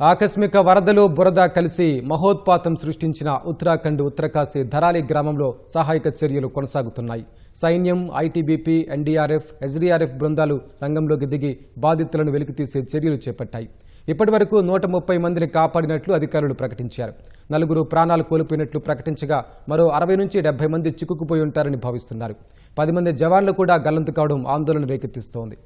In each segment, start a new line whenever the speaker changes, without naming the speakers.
ఆకస్మిక వరదలు బురద కలిసి మహోత్పాతం సృష్టించిన ఉత్తరాఖండ్ ఉత్తరకాశీ ధరాలి గ్రామంలో సహాయక చర్యలు కొనసాగుతున్నాయి. సైన్యం ఐటీబీపీ ఎన్డీఆర్ఎఫ్ ఎస్డీఆర్ఎఫ్ బృందాలు రంగంలోకి దిగి బాధితులను వెలికితీసే చర్యలు చేపట్టాయి. ఇప్పటి వరకు నూట ముప్పై మందిని కాపాడినట్లు అధికారులు ప్రకటించారు. నలుగురు ప్రాణాలు కోల్పోయినట్లు ప్రకటించగా మరో అరవై నుంచి డెబ్బై మంది చిక్కుకుపోయి ఉంటారని భావిస్తున్నారు. పది మంది జవాన్లు కూడా గల్లంతు కావడం ఆందోళన రేకెత్తిస్తోంది.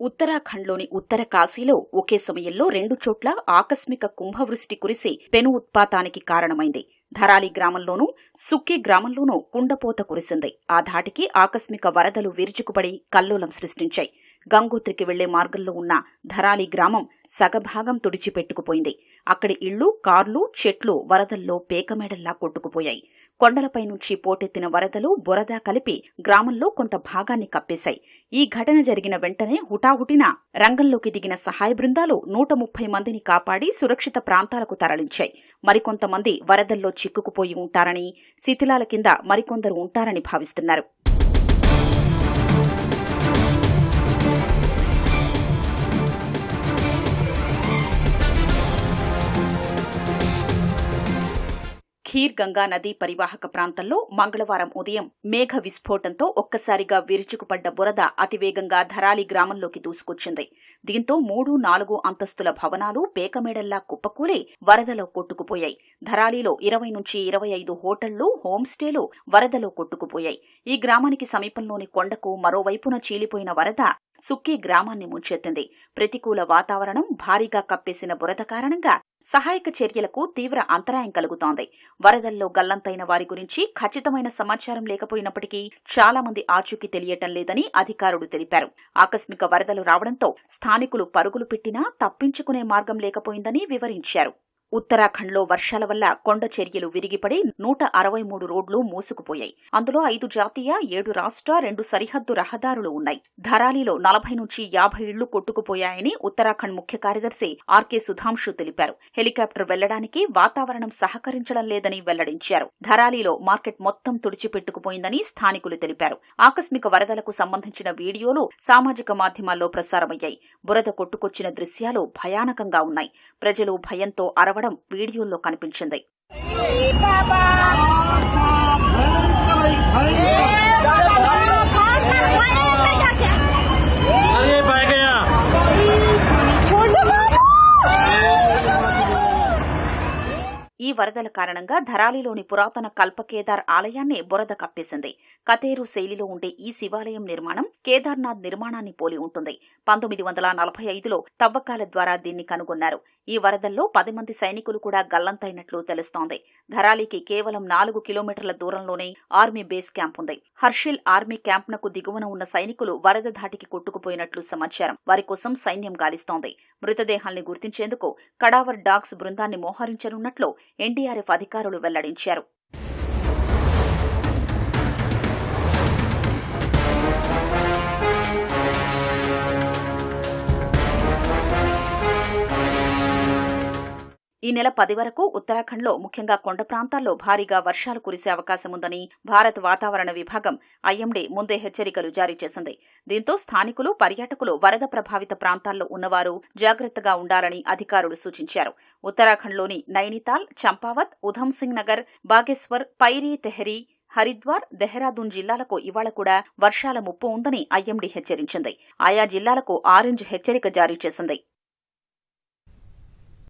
ఉత్తరాఖండ్లోని ఉత్తర కాశీలో ఒకే సమయంలో రెండు చోట్ల ఆకస్మిక కుంభవృష్టి కురిసి పెను ఉత్పాతానికి కారణమైంది. ధరాలి గ్రామంలోనూ సుక్కి గ్రామంలోనూ కుండపోత కురిసింది. ఆ ధాటికి ఆకస్మిక వరదలు విరుచుకుపడి కల్లోలం సృష్టించాయి. గంగోత్రికి వెళ్ళే మార్గంలో ఉన్న ధరాలి గ్రామం సగభాగం తుడిచిపెట్టుకుపోయింది. అక్కడి ఇళ్ళు కార్లు చెట్లు వరదల్లో పేకమేడల్లా కొట్టుకుపోయాయి. కొండలపై నుంచి పోటెత్తిన వరదలు బురద కలిపి గ్రామంలో కొంత భాగాన్ని కప్పేశాయి. ఈ ఘటన జరిగిన వెంటనే హుటాహుటిన రంగంలోకి దిగిన సహాయ బృందాలు నూట ముప్పై మందిని కాపాడి సురక్షిత ప్రాంతాలకు తరలించాయి. మరికొంతమంది వరదల్లో చిక్కుకుపోయి ఉంటారని శిథిలాల కింద మరికొందరు ఉంటారని భావిస్తున్నారు. ఖీర్ గంగా నదీ పరివాహక ప్రాంతంలో మంగళవారం ఉదయం మేఘ విస్ఫోటంతో ఒక్కసారిగా విరుచుకుపడ్డ బురద అతివేగంగా ధరాలి గ్రామంలోకి దూసుకొచ్చింది. దీంతో మూడు నాలుగు అంతస్తుల భవనాలు పేకమేడల్లా కుప్పకూలి వరదలో కొట్టుకుపోయాయి. ధరాలిలో ఇరవై నుంచి ఇరవై ఐదు హోటళ్ళు హోంస్టేలు వరదలో కొట్టుకుపోయాయి. ఈ గ్రామానికి సమీపంలోని కొండకు మరోవైపున చీలిపోయిన వరద సుక్కి గ్రామాన్ని ముంచెత్తింది. ప్రతికూల వాతావరణం భారీగా కప్పేసిన బురద కారణంగా సహాయక చర్యలకు తీవ్ర అంతరాయం కలుగుతోంది. వరదల్లో గల్లంతైన వారి గురించి ఖచ్చితమైన సమాచారం లేకపోయినప్పటికీ చాలా మంది ఆచూకీ తెలియటం లేదని అధికారులు తెలిపారు. ఆకస్మిక వరదలు రావడంతో స్థానికులు పరుగులు పెట్టినా తప్పించుకునే మార్గం లేకపోయిందని వివరించారు. ఉత్తరాఖండ్లో వర్షాల వల్ల కొండ చర్యలు విరిగిపడి నూట అరవై మూడు రోడ్లు మూసుకుపోయాయి. అందులో ఐదు జాతీయ ఏడు రాష్ట్ర రెండు సరిహద్దు రహదారులు ఉన్నాయి. ధరాలిలో నలభై నుంచి యాభై ఇళ్ళు కొట్టుకుపోయాయని ఉత్తరాఖండ్ ముఖ్య కార్యదర్శి ఆర్కే సుధాంశు తెలిపారు. హెలికాప్టర్ వెళ్ళడానికి వాతావరణం సహకరించడం లేదని వెల్లడించారు. ధరాలిలో మార్కెట్ మొత్తం తుడిచిపెట్టుకుపోయిందని స్థానికులు తెలిపారు. ఆకస్మిక వరదలకు సంబంధించిన వీడియోలు సామాజిక మాధ్యమాల్లో ప్రసారమయ్యాయి. బురద కొట్టుకొచ్చిన దృశ్యాలు భయానకంగా ఉన్నాయి. ప్రజలు భయంతో అరవడం వీడియోల్లో కనిపించింది. ఈ వరదల కారణంగా ధరాలిలోని పురాతన కల్పకేదార్ ఆలయాన్ని బురద కప్పేసింది. కతేరు శైలిలో ఉండే ఈ శివాలయం నిర్మాణం కేదార్నాథ్ నిర్మాణాన్ని పోలి ఉంటుంది. పంతొమ్మిది వందల నలభై ఐదులో తవ్వకాల ద్వారా దీన్ని కనుగొన్నారు. ఈ వరదల్లో పది మంది సైనికులు కూడా గల్లంతైనట్లు తెలుస్తోంది. ధరాలికి కేవలం నాలుగు కిలోమీటర్ల దూరంలోనే ఆర్మీ బేస్ క్యాంప్ ఉంది. హర్షిల్ ఆర్మీ క్యాంప్నకు దిగువన ఉన్న సైనికులు వరద ధాటికి కొట్టుకుపోయినట్లు సమాచారం. వారి కోసం సైన్యం గాలిస్తోంది. మృతదేహాల్ని గుర్తించేందుకు కడావర్ డాగ్స్ బృందాన్ని మోహరించనున్నట్లు ఎన్డీఆర్ఎఫ్ అధికారులు వెల్లడించారు. ఈ నెల పది వరకు ఉత్తరాఖండ్లో ముఖ్యంగా కొండ ప్రాంతాల్లో భారీగా వర్షాలు కురిసే అవకాశం ఉందని భారత వాతావరణ విభాగం ఐఎండీ ముందే హెచ్చరికలు జారీ చేసింది. దీంతో స్థానికులు పర్యాటకులు వరద ప్రభావిత ప్రాంతాల్లో ఉన్నవారు జాగ్రత్తగా ఉండాలని అధికారులు సూచించారు. ఉత్తరాఖండ్లోని నైనితాల్ చంపావత్ ఉధమ్ సింగ్ నగర్ బాగేశ్వర్ పైరీ తెహరీ హరిద్వార్ దెహ్రాదూన్ జిల్లాలకు ఇవాళ కూడా వర్షాల ముప్పు ఉందని ఐఎండీ హెచ్చరించింది. ఆయా జిల్లాలకు ఆరెంజ్ హెచ్చరిక జారీ చేసింది.